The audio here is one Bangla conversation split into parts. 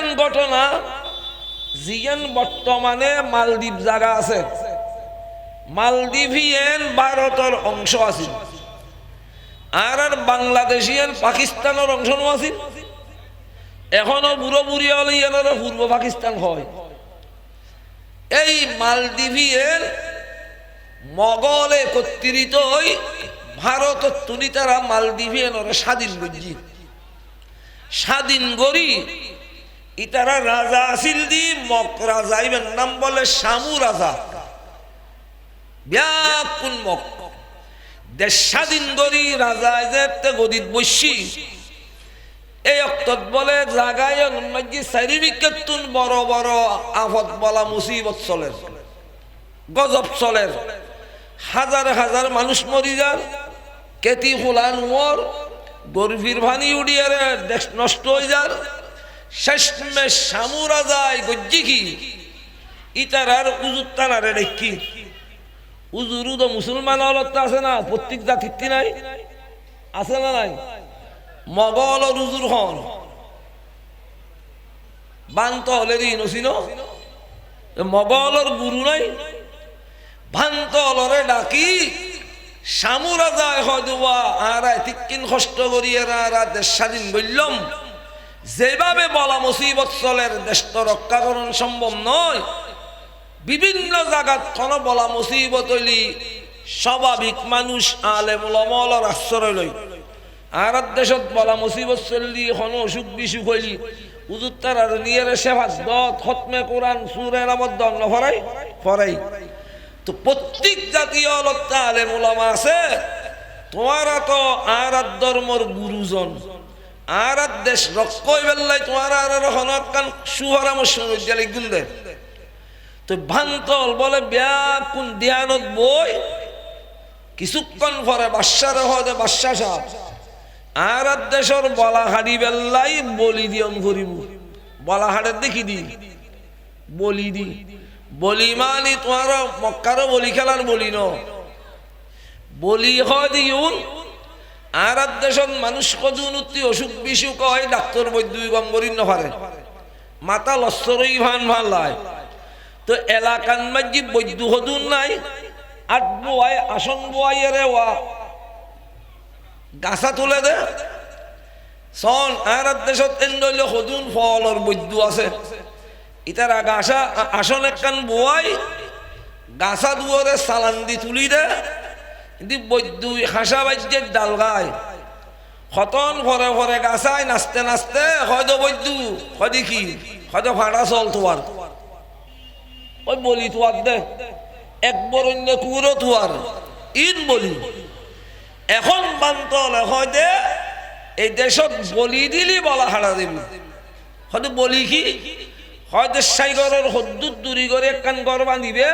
একখান ঘটনা, জিয়ান বর্তমানে মালদ্বীপ জায়গা আছে। মালদ্বীপিয়ান ভারতের অংশ আছে। আর আর বাংলাদেশিয়ান পাকিস্তানের অংশ আছে। এখনও বুড়ো বুড়ি হলে পূর্ব পাকিস্তান হয়। এই মালদ্বীপিয়ান মগল একত্রিত হই ভারত তুলি তারা মালদ্বীপিয়ানোর স্বাধীন বুঝি স্বাধীন গরি ইতারা রাজা আসিল দি মক রাজা ইবেন নাম বলে শামু রাজা। ব্যাকুন মক দেশ স্বাধীন গরি রাজা যে গদিত বসি এই অক্তত বলে জাগায় মাঝি চারিবিকের তুন বড় বড় আফত বলা মুসিবত চলের গজব চলের হাজার হাজার মানুষ মরি যান। কেতি ফুলান মর গর্ভীর ভানি উড়িয়ারে দেশ নষ্ট হয়ে যার শেষমে সামুরা যায় গজ্জি কি ইতারার উজুর তারারে দেখি উজুরু তো মুসলমান অলত্তা আছে না? প্রত্যেক জাতির নাই? আছে না নাই? মগল রুজুর হন। বান্ত হলে মগলর গুরু নাই। ভান্ত হলরে ডাকি। সামুরা যায় হদুয়া আর তিক্কিন কষ্ট করি এরা দেশ স্বাধীন বললাম। যেভাবে বলা মুসিবত চলের দেশ তো রক্ষা করণ সম্ভব নয়। বিভিন্ন জায়গাত কোন বলা মুসিবত হইলি, স্বাভাবিক মানুষ আলে মলমলর আশ্রয় লই আর দেশত বলা মুসিবত চললি কোনো অসুখ বিসুখ হইলি। উজুর তার নিয়ে সেভাত দত, খতমে কোরআন সুরের আবদ্ধ অন্য ফরাই? ফরাই। তো প্রত্যেক জাতীয় লত্তা আলে মোলামা আছে। তোমারা তো আর ধর্মর গুরুজন। আর দেশ রক্ষই বেল্লাই তোমার আর হনকান সুহরামর্শ গুন্দে তো ভান্তল বলে ব্যাকুন ধ্যানত বই? কিছুক্ষণ পরে বাসার হদে বাসা সাপ আর দেশর বলাহাড়ি বেল্লাই বলি দিয়ন করিব বলাহাড়ের দেখি দি বলি দি বলি মানি তোমার মক্কারও বলি খেলার বলি ন বলি হয় দিউন আর দেশত মানুষ কজন উত্তি অসুখ বিসুখ হয়, ডাক্তার বৈদ্য গম্বরী নফারে মাতা লস্করই ভান ভালো লাই তো এলাকান মাঝি বৈদ্য হদুন নাই, আট বোয়াই, আসন বোয়াই রে ওয়া। গাছা তুলে দে। সন আর দেশত এন্ডলে হদুন ফল ফলর বৈদ্য আছে। ইতারা গাছা আসন একখান বোয়াই, গাছা দুয়ারে সালান দি তুলি দে। কিন্তু বৈদ্য হাসা বাজ্যের ডাল গায়। হতন ভরে গাছায় নাচতে নাচতে হয়তো বৈদ্য হয় কি, হয়তো ভাড়া চল তোমার ওই বলি তোয়ার দে, এক বরণ্য কুরো তোয়ার ইন বলি। এখন বান্তল হয় দে, এই দেশত বলি দিলি বলা হারা দিবি হয়তো বলি কি, হয়তো সাইগরের হদ্দুর দূরি করে একখান গর বাঁধিবে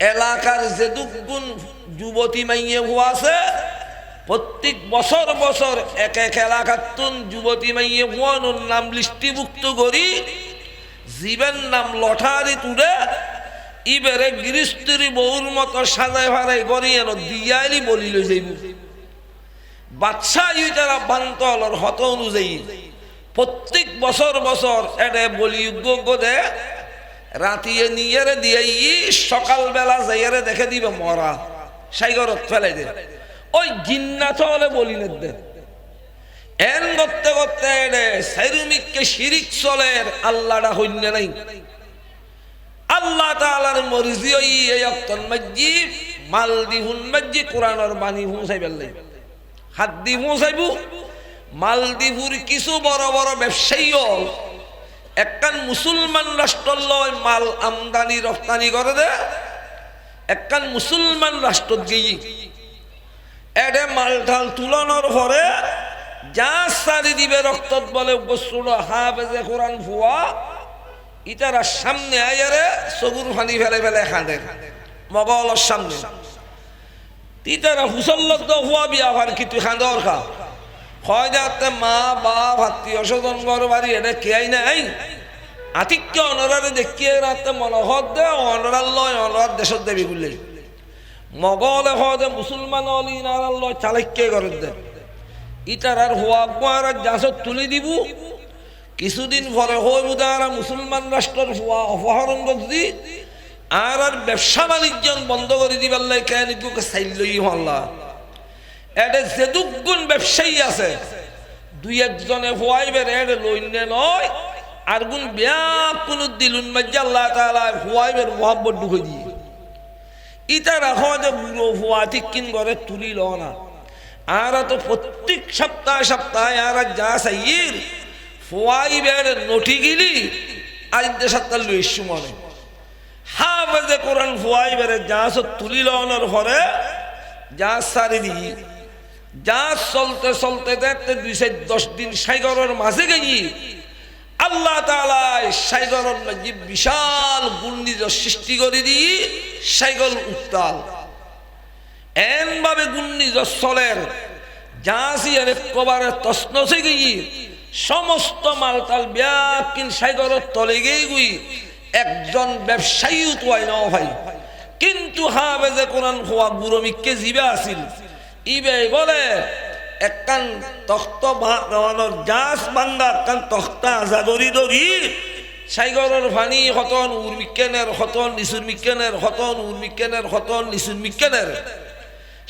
এলাকার যে দুগুণ যুবতী মাইয়ে হওয়া আছে, প্রত্যেক বছর বছর এক এক এলাকার তুন যুবতী মাইয়ে হওয়ানোর নাম লিষ্টিভুক্ত করি, জীবের নাম লঠারি তুলে, ইবেরে গৃহস্থির বউর মতো সাজাই ফারাই করি, এন দিয়াইলি বলি লই যাইব। বাচ্চা ইউ তারা হত অনুযায়ী প্রত্যেক বছর বছর এডে বলিযোগ্য দে রাতিয়ে নিয়ে দিয়ে ই সকালবেলা যাইয়ারে দেখে দিবে মরা। সাইগরত ফেলাই দে। ওই জিন্নাত হলে বলি দে। এন করতে করতে এডে সাইরুমিককে শিরিক চলের আল্লাহটা হইন্য নাই। আল্লাহ তাআলার হাত দি কিছু বড় বড় ব্যবসায়ী একখান মুসলমান রাষ্ট্র লয় মাল আমদানি, রপ্তানি করে দে। একখান মুসলমান রাষ্ট্র গিয়ে এডে মাল ঢাল তুলানোর পরে যা সারি দিবে রক্ত বলে বস্তুর হা বেজে কোরআন ফুয়া ইতারা সামনে আয়ারে সগুর ফানি ফেলে ফেলে খাঁদে। মগলের সামনে। ইতারা হুসল্লত হুয়া বিয়া ভার কি তুই খাঁদর খা হয় যাতে মা, বাপ, আত্মীয় স্বজন ঘর বাড়ি এটা কেয়াই নাই? আতিক্য অনরারে দেখিয়ে রাতে মনোহর দে, অনরার লয়, অনরার দেশত দেবী বললে মগলে হদে মুসলমান অলি নারার লয় চালাক্যে করে দে। ইতার আর হওয়া আর জাসত তুলে দিব। কিছুদিন পরে হই উদাহরণ মুসলমান রাষ্ট্রের ফুয়া অপহরণ করছি আর আর ব্যবসা বাণিজ্য বন্ধ করে দিবার লাই কেন চাইলই হল্লা এটা যেদুক গুণ ব্যবসায়ী আছে, দুই একজনে ফুয়াই বেড়ে এটা লইনে নয়, আর গুণ ব্যাপ কোন দিলুন মাজ্জা আল্লাহ তাআলা ফুয়াই বের মোহাম্মদ ঢুকে দিয়ে। ইটা রাখো যে বুড়ো ফুয়া ঠিক কিন করে তুলিল না। আর তো প্রত্যেক সপ্তাহ সপ্তাহে আর যা সাইয়ের ফুয়াই বের নটি গিলি আজ দে সপ্তাহ লইস মনে। হাফেজে কোরআন ফুয়াই বেড়ে যা সব তুলিল অনর হরে যা সারি দিই যা চলতে চলতে দেখতে দুই চার দশ দিন সাইগরের মাঝে গেছি আল্লাহ সাইগরের মাঝে বিশাল গুন্ডির সৃষ্টি করে দিই সাইগল উত্তাল। এন ভাবে গুন্ডিজ চলের যা সিয়ার কবারে তসনসে গিয়ে সমস্ত মালতাল তলে গিয়ে একজন ব্যবসায়ী উতোয়াই ন ভাই কিন্তু কোরআন খোয়া গুরমিককে জিবে আসিল? ইবে বলে, একখান তখ্ত জাস বাঙ্গা একখান তখ্তা জাগরি দরি। সাইগরের ফানি হতন উর্মিকেনের হতন, নিসুর মিকেনের হতন উর্মিকেনের হতন, নিসুর মিকেনের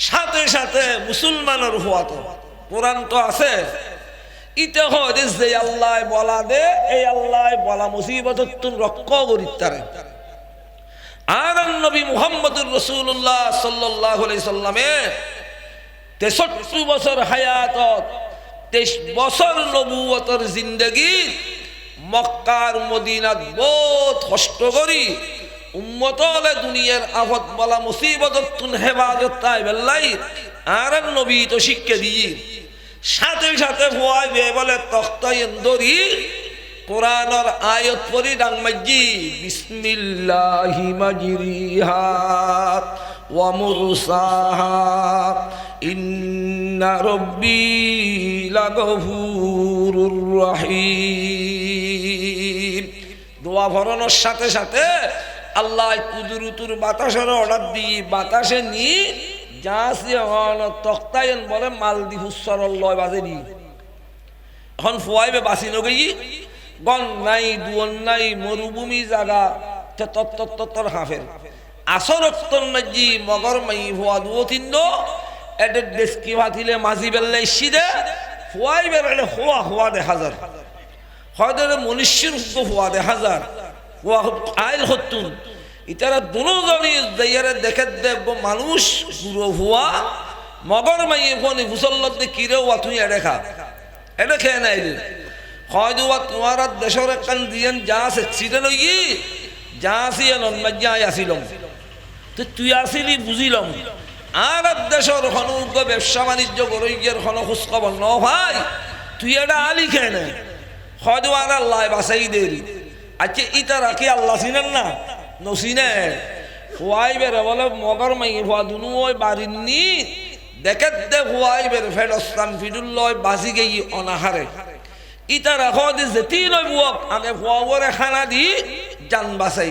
সাথে সাথে মুসলমানের হওয়া তো, কোরআন তো আছে। ইতে হদিস যে আল্লাহ বলা দে, এই আল্লাহ বলা মুসিবত রক্ষ করি তারে। আর নবী মুহাম্মদুর রসুল্লাহ সাল্লাহ সাল্লামে তেষট্টি বছর হায়াতত, তেইশ বছর নবুয়তর জিন্দগি, মক্কার মদিনাত বহুত কষ্ট করি উম্মতলে দুনিয়ার আফত বলা মুসিবত হেফাজত তাই বেল্লাই আর নবী তো শিক্ষা দিয়ে সাথে সাথে ভয় বে বলে তখ্তাই দরি কোরআনর আয়ত পরি ডাংমাজি বিসমিল্লাহি মাজরিহা ওয়া মুরসাহা। ইন্না রব্বি লাগফুরুর রহিম। দোয়া ভরানোর সাথে সাথে আল্লাহ কুদুরুতুর বাতাসের অর্ডার দিয়ে বাতাসে নি যা তক্তায়ন বলে মালদ্বীপ লয় বাজে নি এখন ফুয়াইবে বাসি নগেই গন নাই দুয়ন নাই, মরুভূমি জাগা তত্তর হাফের। আসর নাজি মগর মাই ফুয়া দুও তিন এদের ডেস্কি ভাতিলে মাঝি বেল্লাই সিদে, ফুয়াই বেড়ালে হোয়া হোয়া দে হাজার। হয়তো মনুষ্যের হোয়া দে হাজার। হোয়া আইল হতুন। ইতারা দুজনই যাইয়ারে দেখে দেখব মানুষ গুরু হুয়া, মগর মাইয়ে ফোন হুসল্লতে কিরে ওয়া তুই এড়ে খা। এটা খেয়ে নাই হয়তো ওয়া তোমার দেশের একখান দিয়েন যা ছিটে লই যা আসি নন্মাজ্ঞায় আসিলম। তো তুই আসিলি বুঝিলম। আর দেশের হনুজ্ঞ ব্যবসা বাণিজ্য গরৈগের হন খোঁজখবর ন ভাই, তুই এটা আলি খেয়ে নে। আর আল্লাহ বাসাই দেরি আচ্ছা ইতা রাখি আল্লাহ চিনেন না? নসিনে ফুয়াই বেড়ে বলে, মগর মাই ফুয়া দুনু ওই বাড়ির নি দেখে দে ফুয়াই বেড়ে ফেডস্তান ফিডুল লয় বাজি গেই অনাহারে। ইটা রাখো যেতি লয় বুয়ক আগে ফুয়াবরে খানা দি, জান বাসাই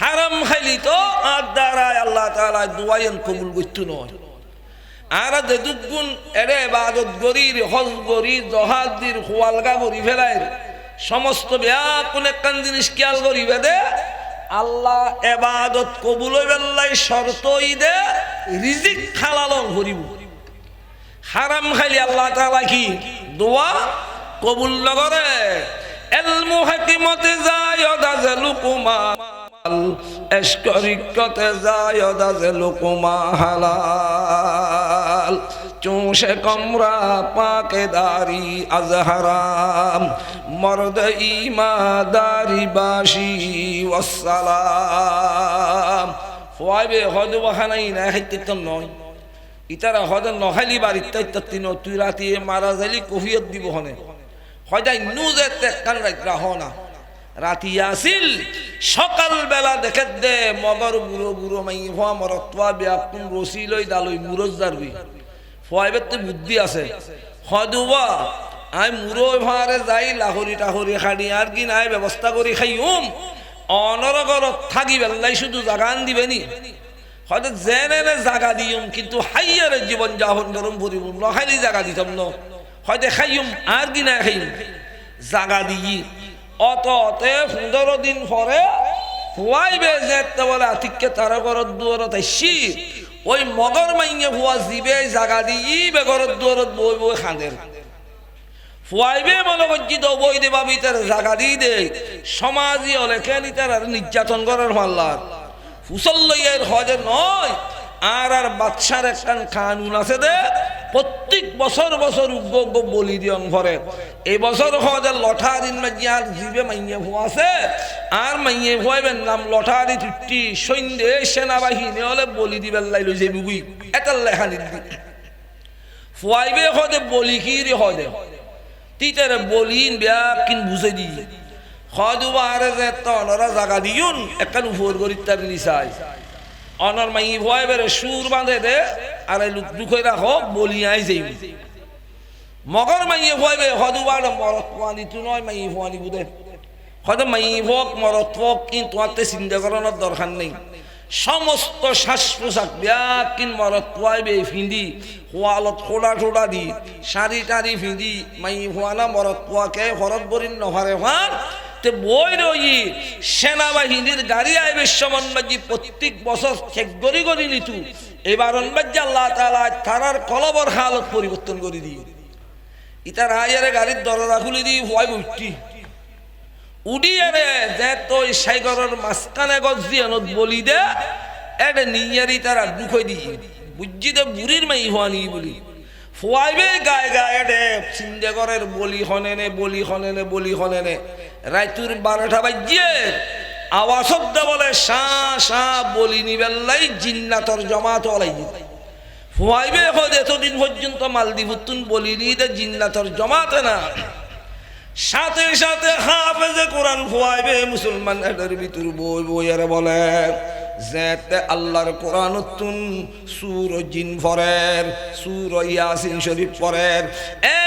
হারাম খাইলি তো আর দ্বারায় আল্লাহ তালা দুয়াইন কবুল করতো নয়। আর যেদুক গুণ এরে বাদত গরির, হজ গরি জহাদির খোয়ালগা গরি ফেলাই সমস্ত ব্যাকুল একখান জিনিস খেয়াল করি বেদে আল্লাহ এবাদত কবুল বেল্লাই শর্ত দে, রিজিক হালালন করিব। হারাম খাইলি আল্লাহ তাআলা কি দোয়া কবুল নগরে এলমু হাকিমতে যায় দাজে লুকুমা এশকরিকতে যায় দাজে লুকুমা হালাল। চোষে কমরা পাকে দারি আজহারাম মর্দ ইমাদারি বাসি ওয়াসালাম ফুয়াইবে হদ বাহানাই না হাইতে তো নয়, ইতারা হদ নহালি বার ইত্যাদি তিন, তুই রাতি মারা যাইলি কফিয়ত দিব হনে। হয়দাই নু যে তেকান রাখা না রাতি আসিল সকাল বেলা দেখে দে, মগর বুড়ো বুড়ো মাই হওয়া মরত্বা ব্যাপুন রসি লই দালই মুরজ দারবি ফয়াবের তো বুদ্ধি আছে। হদুবা আই মুরো ভারে যাই, লাহরি টাহরি খাড়ি আর কি নাই, ব্যবস্থা করি খাই উম অনরগরত থাকি বেল্লাই শুধু জাগান দিবেনি। হয়তো জেনে জাগা দিউম, কিন্তু হাইয়ারে জীবন যাপন করুম, পরিপূর্ণ খাইলি জাগা দিতাম ন। হয়তো খাইম আর কি নাই খাইম জাগা দিই। অত অতে পনেরো দিন পরে হুয়াইবে যে বলে আতিককে তার ঘরত দুয়ারত আইসি ওই মগর মাইয়ে হুয়া জিবে জাগা দিই বেগরত দুয়ারত বই বই খাঁদের। ফুয়াইবে মনে করছি তো বই দেবা ভিতরে জাগা দিয়ে দে। সমাজই হলে কেন তার আর নির্যাতন করার মাল্লার। ফুসল্লইয়ের হজে নয়, আর আর বাচ্চার একটা কানুন আছে দে। প্রত্যেক বছর বছর উগ্র বলি দিয়ন ঘরে এই বছর হজে লঠারিন মাঝি আর জিবে মাইয়ে আছে। আর মাইয়ে হুয়াইবেন নাম লঠারি তুটি সৈন্যে সেনাবাহিনী হলে বলি দিবেন লাইলো যে বুগুই এটার লেখা নিদি ফুয়াইবে হদে বলি কি রে হদে তিতারে বলিন ব্যাপ কিন বুঝে দি। হদুবারে যে তনরা জাগা দিউন একখান উপর করি তার নিচাই অনর মাই ভয় বেড়ে সুর বাঁধে দে, আর এই লুক দুঃখে রাখো বলি আই যাই মগর মাইয়ে ভয় বে হদুবার মরত তু নয় মাই ভয়ানি বুদে। হয়তো মাই ভক, মরত ভক, কিন্তু তোমাতে চিন্তা দরকার নেই। সমস্ত শ্বাস পোশাক ব্যাকিন মরত পোয়াইবে ফিঁদি হোয়ালত ঠোড়া দি শাড়ি টাড়ি ফিঁদি মাই হোয়ানা মরত পোয়াকে হরত বরিন নহারে হান তে বই রই, সেনাবাহিনীর গাড়ি আইবে সমন্বাজি প্রত্যেক বছর চেক গড়ি গড়ি নিতু। এবার অনবাজ্য আল্লাহ তালা তারার কলবর হালত পরিবর্তন করে দিয়ে ইতার আয়ারে গাড়ির দরজা খুলে দিয়ে ভয় উঠতি উড়িয়ে রে যে তুই সাইগরের মাঝখানে গছ দিয়ে নত বলি দে এটা নিয়ারি তারা দুঃখই দি বুঝছি দে বুড়ির মাই হওয়ানি বলি। ফুয়াইবে গায়ে গায়ে দে সিন্দেগরের বলি হনেনে বলি হনেনে বলি হনেনে রাইতুর বারোটা বাজিয়ে আওয়াজ দে বলে, সা সা, বলি নিবেল্লাই জিন্নাতর জমাত অলাই ফুয়াইবে হদ এতদিন পর্যন্ত মালদ্বীপুতুন বলি নি দে জিন্নাতর জমাতে না। সাথে সাথে হাফেজে কোরআন ফুয়াইবে মুসলমান এটার ভিতর বই বই আর বলে, যেতে আল্লাহর কোরআন তুন সুর জিন ফরের, সুর ইয়াসিন শরীফ ফরের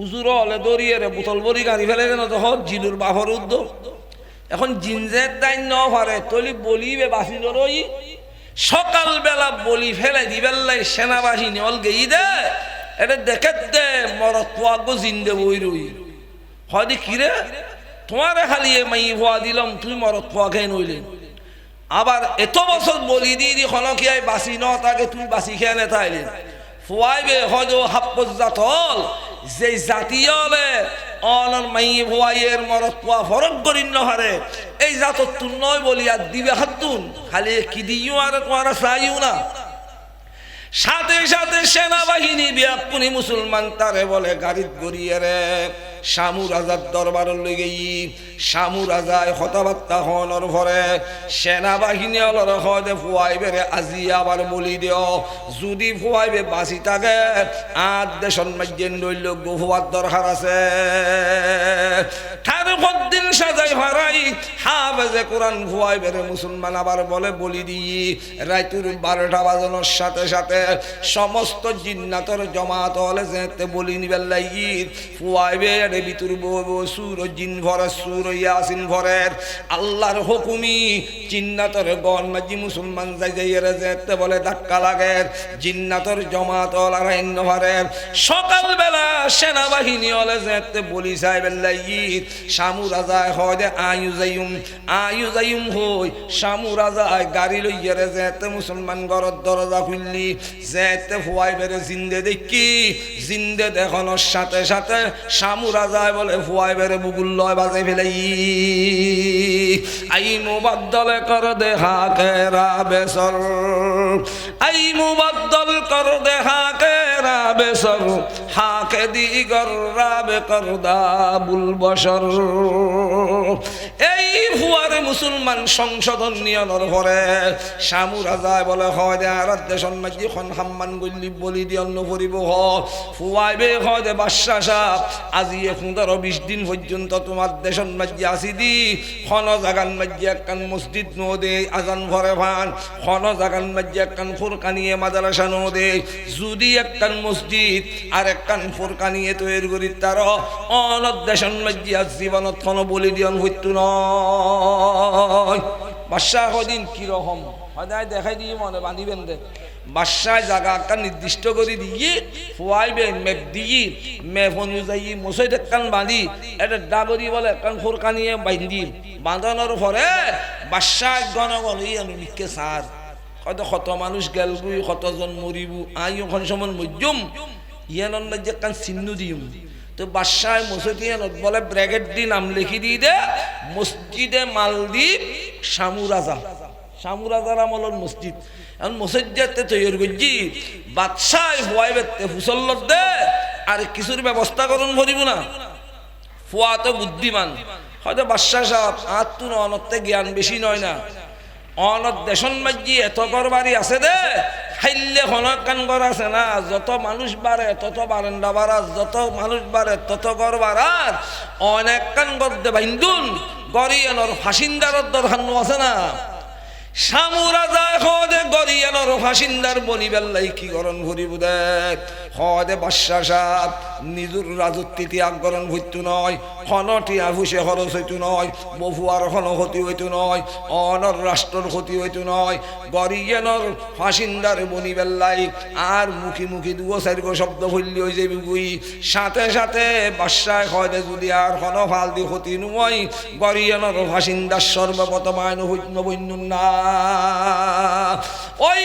উজুর হলে দরিয়ে রে, বোতল বড়ি গাড়ি ফেলে যেন তখন জিনুর বাহর উদ্যোগ। এখন জিনজের দায় ন পারে তলি বলিবে বাসি রই সকাল বেলা ফেলে দিবেল্লাই সেনাবাহিনী অল গেই দে। এটা দেখে দে মরত পোয়াগো জিন্দে বই রই। হয়তো কিরে তোমারে খালি মাই ভুয়া দিলাম, তুই মরত পোয়া খেয়ে নইলে। আবার এত বছর বলি দিয়ে দি খনকিয়ায় বাসি ন তাকে তুই বাসি খেয়ে নে তাইলে। ফুয়াইবে হয়তো হাপ্পজ জাতল যে জাতীয় অনর মাই ভুয়াইয়ের মরত পোয়া ফরক করিন নহারে এই জাত তুন নয় বলিয়া দিবে হাতুন খালি কি দিও আর তোমার চাইও না। সাথে সাথে সেনাবাহিনী বিয়াপুনি মুসলমান তারে বলে, গাড়িত গড়িয়ে রে। শামু রাজার দরবার লেগেই শামু রাজায় হতাবার্তা হনর ভরে সেনাবাহিনী অলর হদে ফুয়াইবে রে আজি আবার বলি দিও। যদি ফুয়াইবে বাঁচি থাকে, আট দেশন মাজ্যেন রইল, গোফুয়ার দরকার আছে। ঠার দিন সাজাই ভারাই হাফেজে কোরআন ফুয়াইবে রে মুসলমান আবার বলে, বলি দিই রাইতুর বারোটা বাজানোর সাথে সাথে সমস্ত জিন্নাতর জমাত হলে যেতে বলি নিবেল লাগি ফুয়াইবে রে ভিতর সুর, জিন ভরে, সুর ইয়াসিন ভরের। আল্লাহর হুকুমি জিন্নাতর গন মাঝি মুসলমান যাই যাই রে যেতে বলে ধাক্কা লাগে। জিন্নাতর জমাত অলারাইন্য ভরের। সকালবেলা সেনাবাহিনী হলে যেতে বলি সাহেবের শামু রাজায় হয় দে আয়ু যাইম আয়ু যাইম হই শামু রাজায় গাড়ি লইয়া যেতে মুসলমান ঘরত দরজা খুললি। যেতে ফুয়াই বেড়ে জিন্দে দেখি, জিন্দে দেখানোর সাথে সাথে শামু যায় বলে ফুয়াই বেড়ে বুকুল লয় বাজে ফেলাই। আই মুবাদ্দল কর দেহা কেরা বেসর। আই মুবাদ্দল কর দেহা কেরা রাবেসর হাকে দিগর রাবে কর দাবুল বসর এই ফুয়ারে মুসলমান সংশোধন নিয়নের পরে শামু রাজায় বলে, হয় দে, আর দেশন মাঝি খন হাম্মান গল্লি বলি দিয়ে অন্য করিব হ। ফুয়াই বে, হয় দে বাদশা সাহ আজি পনেরো বিশ দিন পর্যন্ত তোমার দেশন মাঝি আসি দি? খন জাগান মাঝি একখান মসজিদ নো দে, আজান ভরে ভান। খন জাগান মাঝি একখান ফুরকানিয়ে মাদ্রাসা নো দে। যদি একখান মসজিদ আর একখান ফুরকানিয়ে তৈরি করি তার। অনত দেশন মাঝি আজ জীবনত খন বলি দিয়ন হইতো নয়। বাদশাহ কদিন কীরকম সদায় দেখাই দিয়ে মনে, বাঁধিবেন দে। বাদশায় জায়গা একটা নির্দিষ্ট করে দিয়ে, ফুয়াইবে মেপ দিয়ে, মেপ অনুযায়ী মশাই একখান বাঁধি, এটা ডাবরি বলে একখান ফোরকানিয়ে বান্ধি বাঁধানোর পরে বাদশাহ গণগণ, এই লিখকে সার। হয়তো কত মানুষ গেলবুই কতজন মরিবু, আই ওখান সময় মজ্জুম ইয়ানোর মধ্যে একখান চিহ্ন দিম। তো বাদশাহ মসজিদ বলে, ব্র্যাকেট দি নাম লিখি দিয়ে দে, মসজিদে মালদ্বীপ শামু রাজা শামু রাজার আমলের মসজিদ। এখন মসজিদে তৈরি করছি, বাদশাহ হওয়াই বেতে ফুসল্লত দে, আর কিছুর ব্যবস্থা করুন ভরিব না। ফুয়া তো বুদ্ধিমান। হয়তো বাদশাহ সাহেব আর তুন অনত্তে জ্ঞান বেশি নয় না। অনত দেশন মাঝি এত বাড়ি আছে দে। খাইলে কান ঘর আছে না। যত মানুষ বাড়ে, তত বারান্দা বাড়ার যত মানুষ বাড়ে, তত ঘর বাড়ার অনেক কান ঘর দে বাইন্দুন। গরিয়ানোর ফাসিন্দারর ধান্য আছে না। সামুরা গরিয়ানোর ফাসিন্দার বনিবেল্লাই কি গরণ হদে নিজুর রাজত্বী ত্যাগ গরণ ভইতু নয় হইতু নয় বহুয়ার হন ক্ষতি হইতু নয়, অনর রাষ্ট্রর ক্ষতি হইতু নয়। ফাসিন্দার বনিবেল্লাই আর মুখি মুখি দুও চারিগো শব্দ হয়ে যাবি গুই। সাথে সাথে বাদশায় হদে যদি আর হন ফাল দি ক্ষতি নয় গরিয়ানোর ফাসিন্দার সর্বপ্রথমায়ন হইত না ওই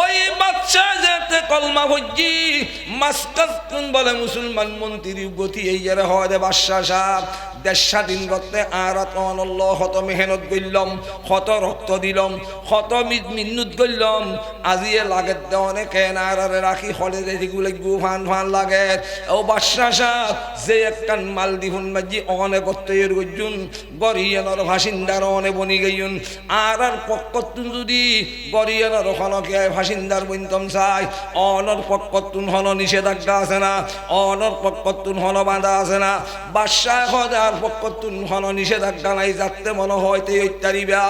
ওই বাচ্চা যেতে কলমা ভজ্জি মাস্কাত কোন বলে মুসলমান মন্ত্রী গতি, এই যারা হয় দে বাদশা সাহ দেশ স্বাধীন করতে আর অনল্ল শত মেহনত করলাম শত রক্ত দিলাম শত মিন্নুত করলাম। আজিয়ে লাগে অনেকে নারারে রাখি হলে দেখি লাগবো ফান ফান লাগে। ও বাদশা সাহ যে একখান মাল দিহুন মাঝি অনেক তৈর করছুন গরিয়ানোর ভাসিন্দার অনে বনি গইন আর আর পক্ষতুন যদি গরিয়ানোর খনকে ভাসিন্দার বইন্তম চাই অনর পক্ষতুন হন নিষেধাজ্ঞা আছে না। অনর পক্ষতুন হন বাঁধা আছে না। বাদশাহ হদার পক্ষতুন হন নিষেধাজ্ঞা নাই যাতে মনে হয়তে ইত্যাদিবা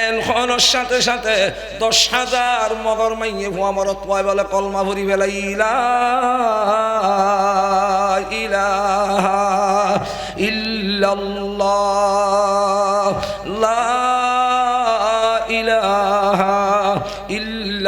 এন হনর সাথে সাথে দশ হাজার মগর মাইয়ে ভুয়া মরত পয় বলে কলমা ভরি ফেলাই ইলা, ইলাহা, ইল্লাল্লাহ।